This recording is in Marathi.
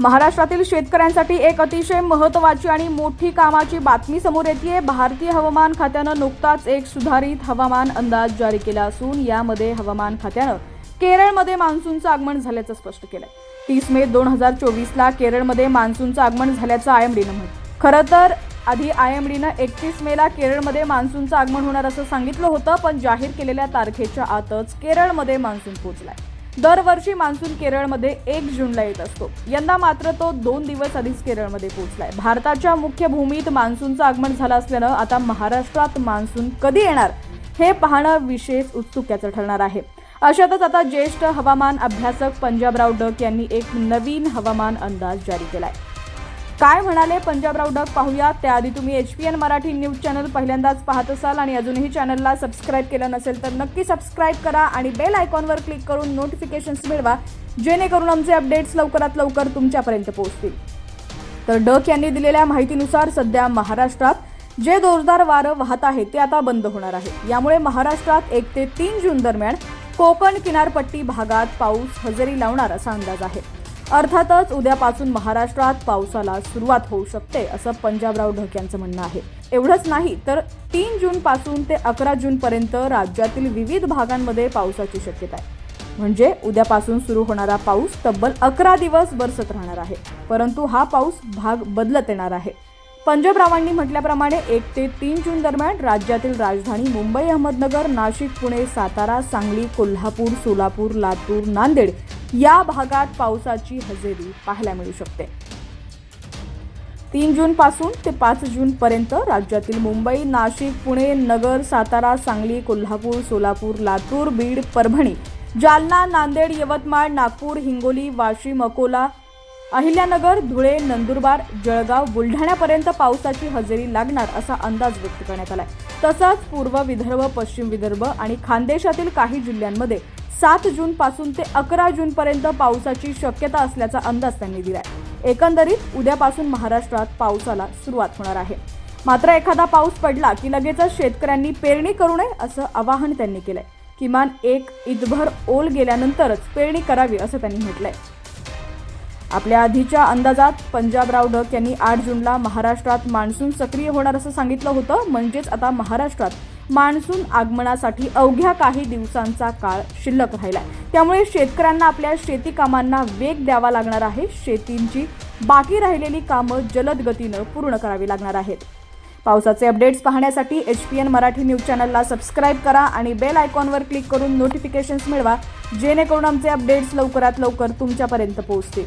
महाराष्ट्रातील शेतकऱ्यांसाठी एक अतिशय महत्त्वाची आणि मोठी कामाची बातमी समोर येते भारतीय हवामान खात्यानं नुकताच एक सुधारित हवामान अंदाज जारी केला असून यामध्ये हवामान खात्यानं केरळमध्ये मान्सूनचं आगमन झाल्याचं स्पष्ट केलंय. तीस मे दोन हजार चोवीसला केरळमध्ये मान्सूनचं आगमन झाल्याचं आय एम डीनं म्हटलं. खरं तर आधी आय एम डीनं एकतीस मेला केरळमध्ये मान्सूनचं आगमन होणार असं सांगितलं होतं पण जाहीर केलेल्या तारखेच्या आतच केरळमध्ये मान्सून पोहोचलाय. दरवर्षी मान्सून केरळमध्ये एक जूनला येत असतो. यंदा मात्र तो दोन दिवस आधीच केरळमध्ये पोहोचलाय. भारताच्या मुख्य भूमीत मान्सूनचं आगमन झालं असल्यानं आता महाराष्ट्रात मान्सून कधी येणार हे पाहणं विशेष उत्सुक्याचं ठरणार आहे. अशातच आता ज्येष्ठ हवामान अभ्यासक पंजाबराव डक यांनी एक नवीन हवामान अंदाज जारी केलाय. काय म्हणाले पंजाबराव डक पाहूया त्याआधी तुम्ही H P N Marathi news channel पहिल्यांदाच पाहत असाल आणि अजूनही चॅनलला सबस्क्राईब केलं नसेल तर नक्की सबस्क्राईब करा आणि बेल आयकॉनवर क्लिक करून नोटिफिकेशन्स मिळवा जेणेकरून आमचे अपडेट्स लवकरात लवकर तुमच्यापर्यंत पोहोचतील. तर डक यांनी दिलेल्या माहितीनुसार सध्या महाराष्ट्रात जे जोरदार वारं वाहत आहे ते आता बंद होणार आहे. यामुळे महाराष्ट्रात एक ते तीन जून दरम्यान कोकण किनारपट्टी भागात पाऊस हजेरी लावणार असा अंदाज आहे. अर्थातच उद्यापासून महाराष्ट्रात पावसाला सुरुवात होऊ शकते असं पंजाबराव ढक यांचं म्हणणं आहे. एवढंच नाही तर तीन जूनपासून ते अकरा जूनपर्यंत राज्यातील विविध भागांमध्ये पावसाची शक्यता आहे. म्हणजे उद्यापासून सुरू होणारा पाऊस तब्बल अकरा दिवस बरसत राहणार आहे परंतु हा पाऊस भाग बदलत येणार आहे. पंजाबरावांनी म्हटल्याप्रमाणे एक ते तीन जून दरम्यान राज्यातील राजधानी मुंबई अहमदनगर नाशिक पुणे सातारा सांगली कोल्हापूर सोलापूर लातूर नांदेड या भागात पावसाची हजेरी पाहायला मिळू शकते. तीन जून पासून ते पाच जून पर्यंत राज्यातील मुंबई नाशिक पुणे नगर सातारा सांगली कोल्हापूर सोलापूर लातूर बीड परभणी जालना नांदेड यवतमाळ नागपूर हिंगोली वाशिम अकोला अहिल्यानगर धुळे नंदुरबार जळगाव बुलढाण्यापर्यंत पावसाची हजेरी लागणार असा अंदाज व्यक्त करण्यात आलाय. तसंच पूर्व विदर्भ पश्चिम विदर्भ आणि खानदेशातील काही जिल्ह्यांमध्ये सात जून पासून ते अकरा जून पर्यंत पावसाची शक्यता असल्याचा अंदाज त्यांनी दिलाय. एकंदरीत उद्यापासून महाराष्ट्रात पावसाला सुरुवात होणार आहे. मात्र एखादा पाऊस पडला की लगेचच शेतकऱ्यांनी पेरणी करू नये असं आवाहन त्यांनी केलंय. किमान एक ईदभर ओल गेल्यानंतरच पेरणी करावी असं त्यांनी म्हटलंय. आपल्या आधीच्या अंदाजात पंजाबराव डक यांनी आठ जूनला महाराष्ट्रात मान्सून सक्रिय होणार असं सांगितलं होतं. म्हणजेच आता महाराष्ट्रात मान्सून आगमनासाठी अवघ्या काही दिवसांचा काळ शिल्लक राहिला त्यामुळे शेतकऱ्यांना आपल्या शेती कामांना वेग द्यावा लागणार आहे. शेतींची बाकी राहिलेली कामं जलद गतीनं पूर्ण करावी लागणार आहेत. पावसाचे अपडेट्स पाहण्यासाठी H P N Marathi news चॅनलला सबस्क्राईब करा आणि बेल आयकॉनवर क्लिक करून नोटिफिकेशन्स मिळवा जेणेकरून आमचे अपडेट्स लवकरात लवकर तुमच्यापर्यंत पोहोचतील.